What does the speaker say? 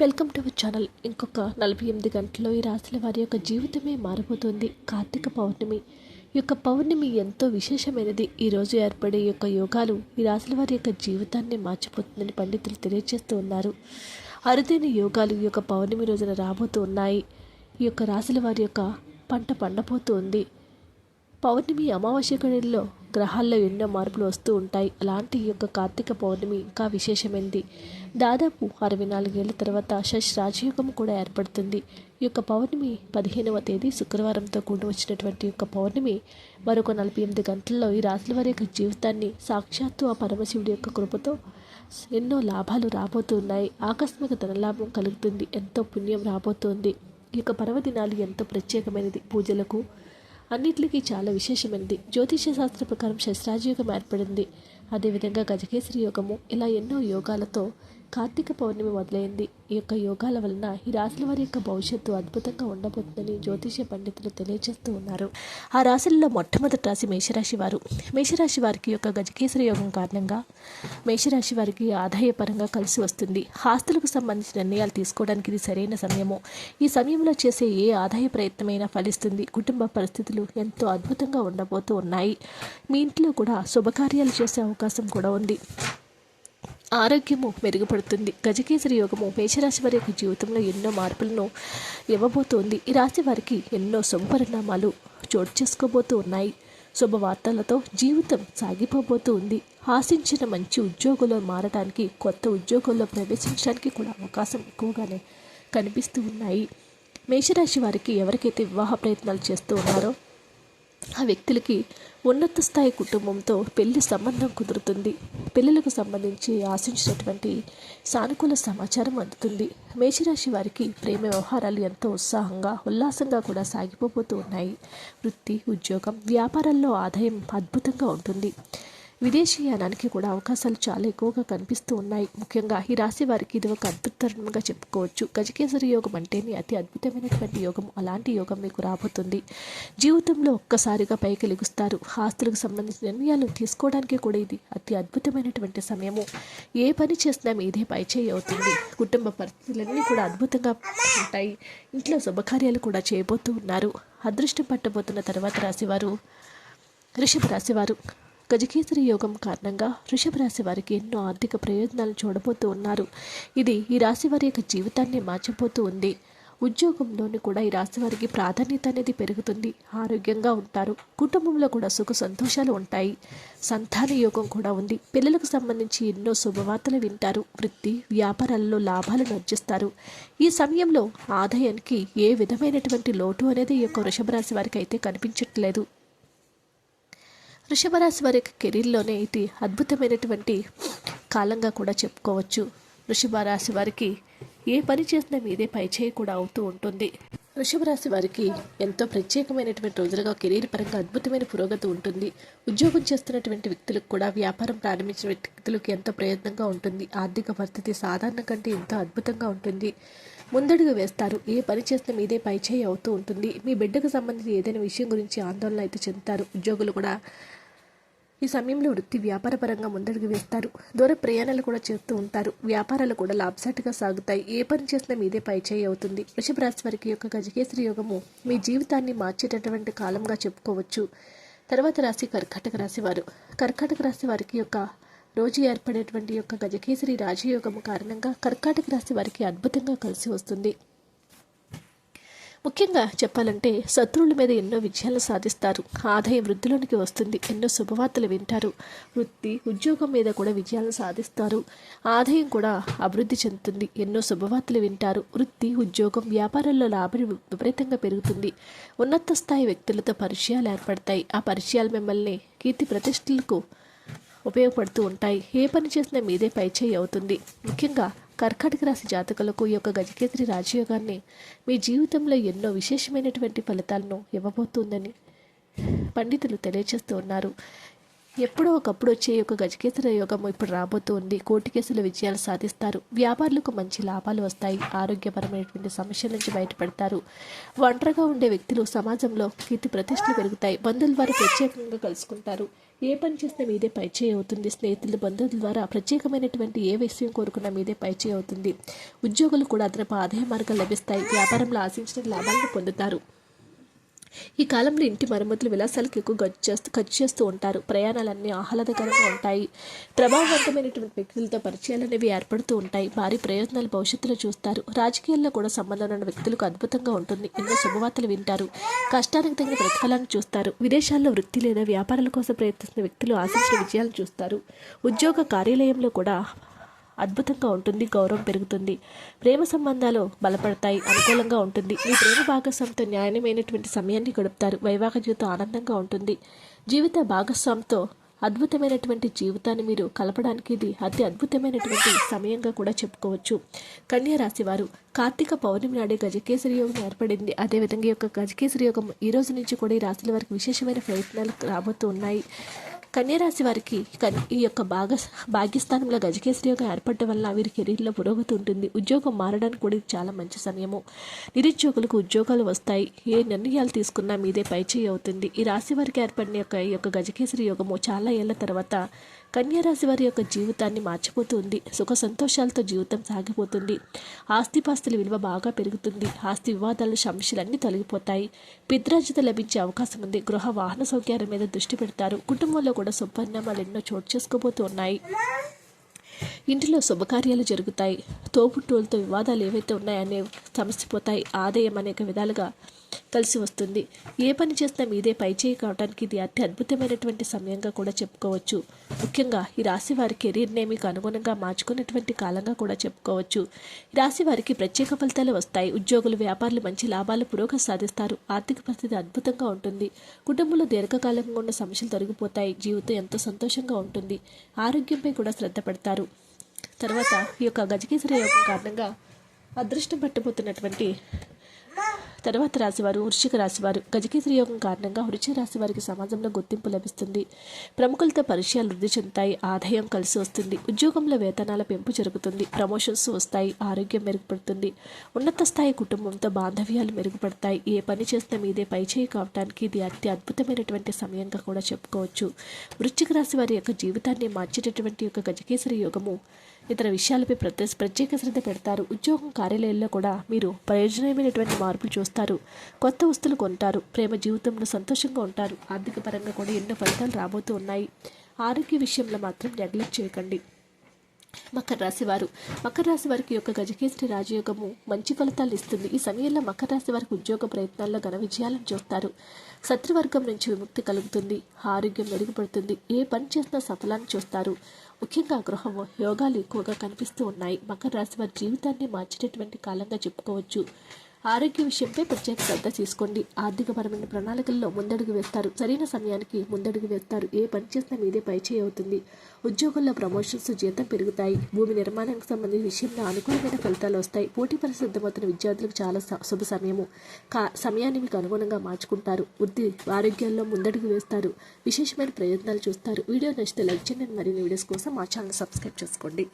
Welcome to our channel. ఇంకొక నలభై ఎనిమిది గంటల్లో ఈ రాశుల వారి యొక్క జీవితమే మారిపోతుంది కార్తీక పౌర్ణమి ఈ యొక్క పౌర్ణమి ఎంతో విశేషమైనది. ఈరోజు ఏర్పడే యొక్క యోగాలు ఈ రాశుల వారి యొక్క జీవితాన్ని మార్చిపోతుందని పండితులు తెలియజేస్తూ ఉన్నారు. అరుదైన యోగాలు ఈ యొక్క పౌర్ణమి రోజున రాబోతూ ఉన్నాయి. ఈ యొక్క రాశుల వారి యొక్క పంట పండబోతూ ఉంది పౌర్ణమి అమావాస్య గడిలో గ్రహాల్లో ఎన్నో మార్పులు వస్తూ ఉంటాయి. అలాంటి ఈ యొక్క కార్తీక పౌర్ణమి ఇంకా విశేషమైంది. దాదాపు అరవై నాలుగేళ్ళ తర్వాత శష్ రాజయోగం కూడా ఏర్పడుతుంది. ఈ యొక్క పౌర్ణమి పదిహేనవ తేదీ శుక్రవారంతో కూడి వచ్చినటువంటి యొక్క పౌర్ణమి మరొక నలభై ఎనిమిది గంటల్లో ఈ రాశుల వారి యొక్క జీవితాన్ని సాక్షాత్తు ఆ పరమశివుడి యొక్క కృపతో ఎన్నో లాభాలు రాబోతున్నాయి. ఆకస్మిక ధనలాభం కలుగుతుంది. ఎంతో పుణ్యం రాబోతోంది. ఈ యొక్క పర్వదినాలు ఎంతో ప్రత్యేకమైనది. పూజలకు అన్నిటికీ చాలా విశేషమైనది. జ్యోతిష శాస్త్ర ప్రకారం శస్త్రాజయోగం ఏర్పడింది. అదేవిధంగా గజకేసరి యోగము ఇలా ఎన్నో యోగాలతో కార్తీక పౌర్ణమి మొదలైంది. ఈ యొక్క యోగాల వలన ఈ రాశుల వారి యొక్క భవిష్యత్తు అద్భుతంగా ఉండబోతుందని జ్యోతిష పండితులు తెలియజేస్తూ ఉన్నారు. ఆ రాశుల్లో మొట్టమొదటి రాశి మేషరాశి వారు. మేషరాశి వారికి యొక్క గజకేసరి యోగం కారణంగా మేషరాశి వారికి ఆదాయపరంగా కలిసి వస్తుంది. ఆస్తులకు సంబంధించిన నిర్ణయాలు తీసుకోవడానికి ఇది సరైన సమయము. ఈ సమయంలో చేసే ఏ ఆదాయ ప్రయత్నమైనా ఫలిస్తుంది. కుటుంబ పరిస్థితులు ఎంతో అద్భుతంగా ఉండబోతూ ఉన్నాయి. మీ ఇంట్లో కూడా శుభకార్యాలు చేసే అవకాశం కూడా ఉంది. ఆరోగ్యము మెరుగుపడుతుంది. గజకేసరి యోగము మేషరాశి వారి యొక్క జీవితంలో ఎన్నో మార్పులను ఇవ్వబోతోంది. ఈ రాశి వారికి ఎన్నో శుభపరిణామాలు చోటు చేసుకోబోతూ ఉన్నాయి. శుభవార్తలతో జీవితం సాగిపోబోతూ ఉంది ఆశించిన మంచి ఉద్యోగంలో మారడానికి కొత్త ఉద్యోగుల్లో ప్రవేశించడానికి కూడా అవకాశం ఎక్కువగానే కనిపిస్తూ ఉన్నాయి. మేషరాశి వారికి ఎవరికైతే వివాహ ప్రయత్నాలు చేస్తూ ఉన్నారో ఆ వ్యక్తులకి ఉన్నత స్థాయి కుటుంబంతో పెళ్ళి సంబంధం కుదురుతుంది. పిల్లలకు సంబంధించి ఆశించినటువంటి సానుకూల సమాచారం అందుతుంది. మేషరాశి వారికి ప్రేమ వ్యవహారాలు ఎంతో ఉత్సాహంగా ఉల్లాసంగా కూడా సాగిపోతూ ఉన్నాయి. వృత్తి ఉద్యోగం వ్యాపారాల్లో ఆదాయం అద్భుతంగా ఉంటుంది. విదేశీయానానికి కూడా అవకాశాలు చాలా ఎక్కువగా కనిపిస్తూ ఉన్నాయి. ముఖ్యంగా ఈ రాశి వారికి ఇది ఒక అద్భుతంగా చెప్పుకోవచ్చు. గజకేసరి యోగం అంటేనే అతి అద్భుతమైనటువంటి యోగం. అలాంటి యోగం మీకు రాబోతుంది. జీవితంలో ఒక్కసారిగా పైకి లెగుస్తారు. ఆస్తులకు సంబంధించిన నిర్ణయాలు తీసుకోవడానికి కూడా ఇది అతి అద్భుతమైనటువంటి సమయము. ఏ పని చేసినా మీదే పైచేయి అవుతుంది. కుటుంబ పరిస్థితులన్నీ కూడా అద్భుతంగా ఉంటాయి. ఇంట్లో శుభకార్యాలు కూడా చేయబోతూ ఉన్నారు. అదృష్టం పట్టబోతున్న తర్వాత రాశివారు రిషభ రాశివారు గజకేసరి యోగం కారణంగా వృషభ రాశి వారికి ఎన్నో ఆర్థిక ప్రయోజనాలు చూడబోతూ ఉన్నారు. ఇది ఈ రాశి వారి యొక్క జీవితాన్ని మార్చబోతూ ఉంది. ఉద్యోగంలోని కూడా ఈ రాశి వారికి ప్రాధాన్యత అనేది పెరుగుతుంది. ఆరోగ్యంగా ఉంటారు. కుటుంబంలో కూడా సుఖ సంతోషాలు ఉంటాయి. సంతాన యోగం కూడా ఉంది. పిల్లలకు సంబంధించి ఎన్నో శుభవార్తలు వింటారు. వృత్తి వ్యాపారాల్లో లాభాలను అర్జిస్తారు. ఈ సమయంలో ఆదాయానికి ఏ విధమైనటువంటి లోటు అనేది ఈ యొక్క వృషభ రాశి వారికి అయితే కనిపించట్లేదు. వృషభ రాశి వారి యొక్క కెరీర్లోనే ఇది అద్భుతమైనటువంటి కాలంగా కూడా చెప్పుకోవచ్చు. వృషభ రాశి వారికి ఏ పని చేసినా మీదే పైచేయి కూడా అవుతూ ఉంటుంది. వృషభ రాశి వారికి ఎంతో ప్రత్యేకమైనటువంటి రోజులుగా కెరీర్ పరంగా అద్భుతమైన పురోగతి ఉంటుంది. ఉద్యోగం చేస్తున్నటువంటి వ్యక్తులకు కూడా వ్యాపారం ప్రారంభించిన వ్యక్తులకు ఎంతో ప్రయత్నంగా ఉంటుంది. ఆర్థిక పరిస్థితి సాధారణ కంటే ఎంతో అద్భుతంగా ఉంటుంది. ముందడుగు వేస్తారు. ఏ పని చేసినా మీదే పైచేయి అవుతూ ఉంటుంది. మీ బిడ్డకు సంబంధించి ఏదైనా విషయం గురించి ఆందోళన అయితే చెందుతారు. ఉద్యోగులు కూడా ఈ సమయంలో వృత్తి వ్యాపారపరంగా ముందడుగు వేస్తారు. దూర ప్రయాణాలు కూడా చేస్తూ ఉంటారు. వ్యాపారాలు కూడా లాభసాటిగా సాగుతాయి. ఏ పని చేసినా మీదే పైచేయి అవుతుంది. వృషభరాశి వారికి యొక్క గజకేసరి యోగము మీ జీవితాన్ని మార్చేటటువంటి కాలంగా చెప్పుకోవచ్చు. తర్వాత రాశి కర్కాటక రాశి వారు. కర్కాటక రాశి వారికి యొక్క రోజు ఏర్పడేటువంటి యొక్క గజకేసరి రాజయోగము కారణంగా కర్కాటక రాశి వారికి అద్భుతంగా కలిసి వస్తుంది. ముఖ్యంగా చెప్పాలంటే శత్రువుల మీద ఎన్నో విజయాలు సాధిస్తారు. ఆదాయం వృద్ధిలోనికి వస్తుంది. ఎన్నో శుభవార్తలు వింటారు. వృత్తి ఉద్యోగం మీద కూడా విజయాలు సాధిస్తారు. ఆదాయం కూడా అభివృద్ధి చెందుతుంది. ఎన్నో శుభవార్తలు వింటారు. వృత్తి ఉద్యోగం వ్యాపారాల్లో లాభం విపరీతంగా పెరుగుతుంది. ఉన్నత స్థాయి వ్యక్తులతో పరిచయాలు ఏర్పడతాయి. ఆ పరిచయాలు మిమ్మల్ని కీర్తి ప్రతిష్టలకు ఉపయోగపడుతూ ఉంటాయి. ఏ పని చేసినా మీదే పైచేయి అవుతుంది. ముఖ్యంగా కర్కాటక రాశి జాతకులకు ఈ యొక్క గజకేసరి రాజయోగాన్ని మీ జీవితంలో ఎన్నో విశేషమైనటువంటి ఫలితాలను ఇవ్వబోతుందని పండితులు తెలియజేస్తూ ఉన్నారు. ఎప్పుడో ఒకప్పుడు వచ్చే యొక్క గజకేసర యోగం ఇప్పుడు రాబోతోంది కోటి కేసుల విజయాలు సాధిస్తారు. వ్యాపారులకు మంచి లాభాలు వస్తాయి. ఆరోగ్యపరమైనటువంటి సమస్యల నుంచి బయటపడతారు. ఒంటరిగా ఉండే వ్యక్తులు సమాజంలో కీర్తి ప్రతిష్టలు పెరుగుతాయి. బంధువుల ద్వారా ప్రత్యేకంగా కలుసుకుంటారు. ఏ పని చేసినా మీదే పైచేయి అవుతుంది. స్నేహితులు బంధువుల ద్వారా ప్రత్యేకమైనటువంటి ఏ విషయం కోరుకున్నా మీదే పైచేయి అవుతుంది. ఉద్యోగులు కూడా అదనపు ఆదాయ మార్గాలు లభిస్తాయి. వ్యాపారంలో ఆశించిన లాభాలను పొందుతారు. ఈ కాలంలో ఇంటి మరమ్మతులు విలాసాలకు ఎక్కువ ఖర్చు చేస్తూ ఖర్చు చేస్తూ ఉంటారు. ప్రయాణాలన్నీ ఆహ్లాదకరంగా ఉంటాయి. ప్రభావవంతమైనటువంటి వ్యక్తులతో పరిచయాలు అనేవి ఏర్పడుతూ ఉంటాయి. భారీ ప్రయోజనాలు భవిష్యత్తులో చూస్తారు. రాజకీయాల్లో కూడా సంబంధం ఉన్న వ్యక్తులకు అద్భుతంగా ఉంటుంది. ఎన్నో శుభవార్తలు వింటారు. కష్టానికి తగిన ప్రతిఫలాన్ని చూస్తారు. విదేశాల్లో వృత్తి లేదా వ్యాపారాల కోసం ప్రయత్నిస్తున్న వ్యక్తులు ఆశించిన విజయాలను చూస్తారు. ఉద్యోగ కార్యాలయంలో కూడా అద్భుతంగా ఉంటుంది గౌరవం పెరుగుతుంది. ప్రేమ సంబంధాలు బలపడతాయి అనుకూలంగా ఉంటుంది. మీ ప్రేమ భాగస్వామితో న్యాయమైనటువంటి సమయాన్ని గడుపుతారు. వైవాహిక జీవితం ఆనందంగా ఉంటుంది. జీవిత భాగస్వామితో అద్భుతమైనటువంటి జీవితాన్ని మీరు కలపడానికి ఇది అతి అద్భుతమైనటువంటి సమయంగా కూడా చెప్పుకోవచ్చు. కన్యా రాశి వారు కార్తీక పౌర్ణమి నాడే గజకేసరి యోగం ఏర్పడింది. అదేవిధంగా ఈ యొక్క గజకేసరి యోగం ఈ రోజు నుంచి కూడా ఈ రాశుల వారికి విశేషమైన ప్రయత్నాలు రాబోతూ ఉన్నాయి కన్యరాశి వారికి కన్- ఈ యొక్క భాగ భాగ్యస్థానంలో గజకేసరి యోగం ఏర్పడటం వల్ల వీరి కెరీర్లో పురోగతి ఉంటుంది. ఉద్యోగం మారడానికి కూడా ఇది చాలా మంచి సమయము. నిరుద్యోగులకు ఉద్యోగాలు వస్తాయి. ఏ నిర్ణయాలు తీసుకున్నా మీదే పైచేయి అవుతుంది. ఈ రాశి వారికి ఏర్పడిన యొక్క ఈ యొక్క గజకేశ్వరి యోగము చాలా ఏళ్ళ తర్వాత కన్యారాశి వారి యొక్క జీవితాన్ని మార్చిపోతుంది. సుఖ సంతోషాలతో జీవితం సాగిపోతుంది. ఆస్తిపాస్తుల విలువ బాగా పెరుగుతుంది. ఆస్తి వివాదాలు సమస్యలన్నీ తొలగిపోతాయి. పిద్రాజిత లభించే అవకాశం ఉంది. గృహ వాహన సౌకర్యాల మీద దృష్టి పెడతారు. కుటుంబంలో కూడా శుభపరిణామాలు ఎన్నో చోటు చేసుకోబోతూ ఉన్నాయి. ఇంటిలో శుభకార్యాలు జరుగుతాయి. తోబుట్టువులతో వివాదాలు ఏవైతే ఉన్నాయో సమస్య పోతాయి. ఆదాయం అనేక విధాలుగా కలిసి వస్తుంది. ఏ పని చేసినా మీదే పైచేయి కావడానికి ఇది అతి అద్భుతమైనటువంటి సమయంగా కూడా చెప్పుకోవచ్చు. ముఖ్యంగా ఈ రాశి వారి కెరీర్నే మీకు అనుగుణంగా మార్చుకునేటువంటి కాలంగా కూడా చెప్పుకోవచ్చు. ఈ రాశి వారికి ప్రత్యేక ఫలితాలు వస్తాయి. ఉద్యోగులు వ్యాపారులు మంచి లాభాలు పురోగతి సాధిస్తారు. ఆర్థిక పరిస్థితి అద్భుతంగా ఉంటుంది. కుటుంబంలో దీర్ఘకాలంగా ఉన్న సమస్యలు తొలగిపోతాయి. జీవితం ఎంతో సంతోషంగా ఉంటుంది. ఆరోగ్యంపై కూడా శ్రద్ధ పెడతారు. తర్వాత ఈ యొక్క గజకేసరి యోగం కారణంగా అదృష్టం పట్టబోతున్నటువంటి తర్వాత రాశివారు వృశ్చిక రాశివారు గజకేసరి యోగం కారణంగా వృశ్చిక రాశి వారికి సమాజంలో గుర్తింపు లభిస్తుంది. ప్రముఖులతో పరిచయాలు వృద్ధి చెందుతాయి. ఆదాయం కలిసి వస్తుంది. ఉద్యోగంలో వేతనాల పెంపు జరుగుతుంది. ప్రమోషన్స్ వస్తాయి. ఆరోగ్యం మెరుగుపడుతుంది. ఉన్నత స్థాయి కుటుంబంతో బాంధవ్యాలు మెరుగుపడతాయి. ఏ పని చేస్తే మీదే పైచేయి కావటానికి ఇది అతి అద్భుతమైనటువంటి సమయంగా కూడా చెప్పుకోవచ్చు. వృశ్చిక రాశి వారి యొక్క జీవితాన్ని మార్చేటటువంటి యొక్క గజకేసరి యోగము. ఇతర విషయాలపై ప్రత్యేక ప్రత్యేక శ్రద్ధ పెడతారు. ఉద్యోగం కార్యాలయాల్లో కూడా మీరు ప్రయోజనమైనటువంటి మార్పులు చూస్తారు. కొత్త వస్తువులు కొంటారు. ప్రేమ జీవితంలో సంతోషంగా ఉంటారు. ఆర్థిక పరంగా కూడా ఎన్నో ఫలితాలు రాబోతూ ఉన్నాయి. ఆరోగ్య విషయంలో మాత్రం నెగ్లెక్ట్ చేయకండి. మకర రాశి వారు. మకర రాశి వారికి యొక్క గజకేసరి రాజయోగము మంచి ఫలితాలు ఇస్తుంది. ఈ సమయంలో మకర రాశి వారికి ఉద్యోగ ప్రయత్నాల్లో ఘన విజయాలను చూస్తారు. శత్రువర్గం నుంచి విముక్తి కలుగుతుంది. ఆరోగ్యం మెరుగుపడుతుంది. ఏ పని చేసినా సఫలాన్ని చూస్తారు. ముఖ్యంగా గృహం యోగాలు ఎక్కువగా కనిపిస్తూ ఉన్నాయి. మకర రాశి వారి జీవితాన్ని మార్చేటటువంటి కాలంగా చెప్పుకోవచ్చు. ఆరోగ్య విషయంపై ప్రత్యేక శ్రద్ధ తీసుకోండి. ఆర్థికపరమైన ప్రణాళికల్లో ముందడుగు వేస్తారు. సరైన సమయానికి ముందడుగు వేస్తారు. ఏ పని చేసినా మీదే పైచేయి అవుతుంది. ఉద్యోగుల్లో ప్రమోషన్స్ జీతం పెరుగుతాయి. భూమి నిర్మాణానికి సంబంధించిన విషయంలో అనుకూలమైన ఫలితాలు వస్తాయి. పోటీ పరిశుద్ధమవుతున్న సిద్ధమవుతున్న విద్యార్థులకు చాలా స- శుభ సమయము. కా సమయాన్ని మీకు అనుగుణంగా మార్చుకుంటారు. వృద్ధి ఆరోగ్యాల్లో ముందడుగు వేస్తారు. విశేషమైన ప్రయత్నాలు చూస్తారు. వీడియో నచ్చితే లైక్ చేయండి. మరిన్ని వీడియోస్ కోసం మా ఛానల్ సబ్స్క్రైబ్ చేసుకోండి.